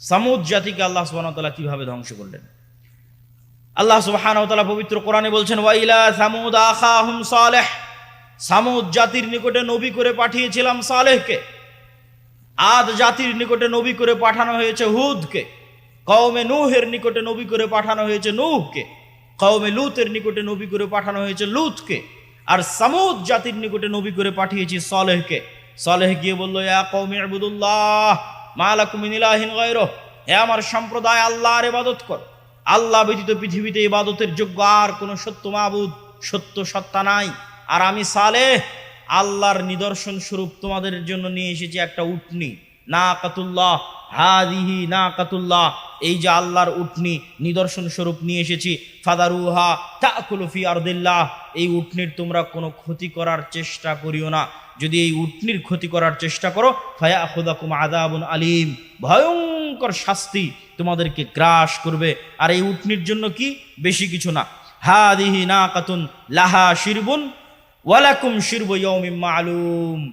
সামুদ জাতিকে আল্লাহ সুবাহতাল্লাহ কীভাবে ধ্বংস করলেন? আল্লাহ সুবাহানতালা পবিত্র কোরআনে বলছেন ওয়াইলা সামুদ আখাহুম সালেহ। সামুদ জাতির নিকটে নবী করে পাঠিয়েছিলাম সালেহকে। আদ জাতির নিকটে নবী করে পাঠানো হয়েছে হুদকে। কওমে নূহের নিকটে নবী করে পাঠানো হয়েছে নূহকে। কওমে লুতের নিকটে নবী করে পাঠানো হয়েছে লুতকে। আর সামুদ জাতির নিকটে নবী করে পাঠিয়েছি সলেহকে। সলেহ গিয়ে বলল, ইয়া কওমে আবুদুল্লাহ মালাকুম গৈর হে আমার সম্প্রদায়, আল্লাহর ইবাদত কর। আল্লাহ ব্যতীত পৃথিবীতে ইবাদতের যোগ্য আর কোনো সত্য মাবুদ, সত্য সত্তা নাই। আর আমি সালেহ, আল্লাহর নিদর্শন স্বরূপ তোমাদের জন্য নিয়ে এসেছি একটা উটনি না কাতুল্লাহ হাদিহি না কাতুল্লাহ এই যে আল্লাহর উটনি নিদর্শন স্বরূপ নিয়ে এসেছি, ফাদারুহা তাকুলফি আরদিল্লাহ, এই উটনির তোমরা কোনো ক্ষতি করার চেষ্টা করিও না। যদি এই উটনির ক্ষতি করার চেষ্টা করো ফায়া খুদাকুম আদাবুন আলিম, ভয়ঙ্কর শাস্তি তোমাদেরকে গ্রাস করবে। আর এই উটনির জন্য কি? বেশি কিছু না। হাদিহি না কাতুন লাহা শিরবুন, ওয়ালাকুম শিরব ইয়মিম মালুম।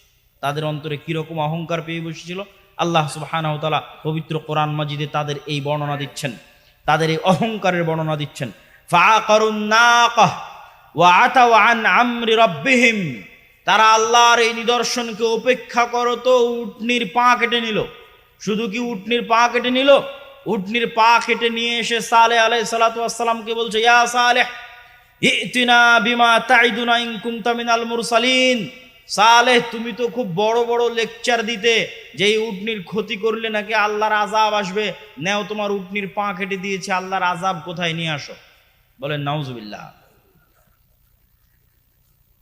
তাদের অন্তরে কীরকম অহংকার পেয়ে বসেছিল? আল্লাহ সুবহানাহু তাআলা পবিত্র কোরআন মাজিদে তাদের এই বর্ণনা দিচ্ছেন। তাদের এই অহংকারের বর্ণনা দিচ্ছেন। তারা আল্লাহর এই নিদর্শনকে উপেক্ষা করো তো, উটনির পা কেটে নিল। শুধু কি উটনির পা কেটে নিল? উটনির পা কেটে নিয়ে এসে সালে আলাই সালাতামকে বলছে, ইয়া সালেহ, ইতিনা বিমা তাইদুনা ইন কুনতা মিনাল মুরসালিন। সালেহ, তুমি তো খুব বড় বড় লেকচার দিতে। যে এই উটনির ক্ষতি করলে নাকি আল্লাহর আজাব আসবে, নেও তোমার উটনির পা কেটে দিয়েছে, আল্লাহর আজাব কোথায় নিয়ে আসো? বলেন, নাউজুবিল্লাহ।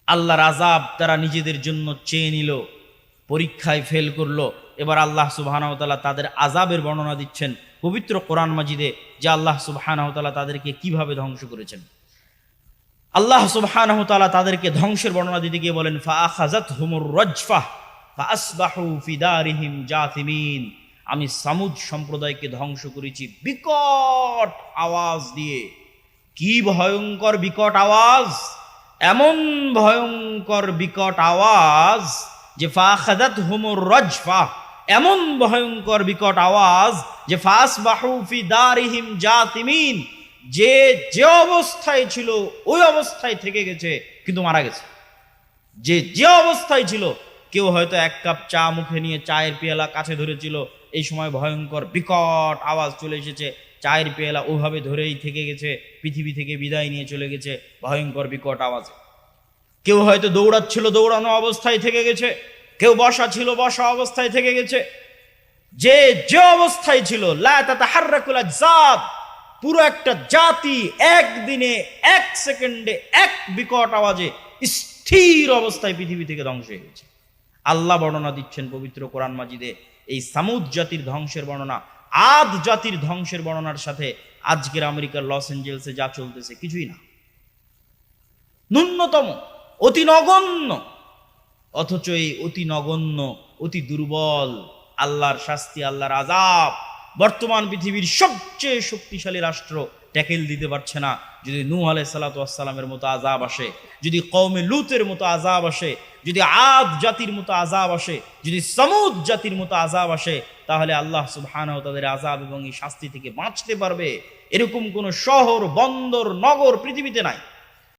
আল্লাহর আজাব তারা নিজেদের জন্য চেয়ে নিল, পরীক্ষায় ফেল করল। এবার আল্লাহ সুবাহানাহতালা তাদের আজাবের বর্ণনা দিচ্ছেন পবিত্র কোরআন মাজিদে, যে আল্লাহ সুবাহানাহতালা তাদেরকে কীভাবে ধ্বংস করেছেন। আল্লাহ সুবাহানাহতালা তাদেরকে ধ্বংসের বর্ণনা দিতে গিয়ে বলেন ফাখাজাত হুমুর রজফাহ ফাসবাহু ফিদারিহিম জাতিমিন আমি সামুদ সম্প্রদায়কে ধ্বংস করেছি বিকট আওয়াজ দিয়ে। কি ভয়ঙ্কর বিকট আওয়াজ? এমন ভয়ঙ্কর বিকট আওয়াজ যে ফাখাদাত হুমুর রজফা, এমন ভয়ঙ্কর বিকট আওয়াজ যে ফাস বাহুফি দারিহিম জাতিমিন যে যে অবস্থায় ছিল, ওই অবস্থায় থেকে গেছে, কিন্তু মারা গেছে। যে যে অবস্থায় ছিল, কেউ হয়তো এক কাপ চা মুখে নিয়ে চায়ের পেয়ালা কাছে ধরেছিল। এই সময় ভয়ঙ্কর, বিকট আওয়াজ চলে এসেছে। চায়ের পেয়ালা ওভাবে ধরেই থেকে গেছে, পৃথিবী থেকে বিদায় নিয়ে চলে গেছে, ভয়ঙ্কর, বিকট আওয়াজে। কেউ হয়তো দৌড়াচ্ছিল, দৌড়ানো অবস্থায় থেকে গেছে। কেউ বসা ছিল, বসা অবস্থায় থেকে গেছে। যে যে অবস্থায় ছিল, লা তাতাহাররাকুল আজসাদ পুরো একটা জাতি একদিনে এক সেকেন্ডে এক বিকট আওয়াজে স্থির অবস্থায় পৃথিবী থেকে ধ্বংস হয়ে গেছে। আল্লাহ বর্ণনা দিচ্ছেন পবিত্র কোরআন মাজিদে, এই সামুদ জাতির ধ্বংসের বর্ণনা, আদ জাতির ধ্বংসের বর্ণনার সাথে আজকের আমেরিকার লস এঞ্জেলসে যা চলতেছে কিছুই না। ন্যূনতম, অতি নগণ্য, অথচ এই অতি নগণ্য, অতি দুর্বল, আল্লাহর শাস্তি, আল্লাহর আজাব বর্তমান পৃথিবীর সবচেয়ে শক্তিশালী রাষ্ট্র ট্যাকেল দিতে পারছে না। যদি নূহ আলাই সালাতামের মতো আজাব আসে, যদি কৌমে লুতের মতো আজাব আসে, যদি আদ জাতির মতো আজাব আসে, যদি সমুদ জাতির মতো আজাব আসে, তাহলে আল্লাহ সুবহানাহু তাদের আজাব এবং এই শাস্তি থেকে বাঁচতে পারবে। এরকম কোনো শহর, বন্দর, নগর পৃথিবীতে নাই।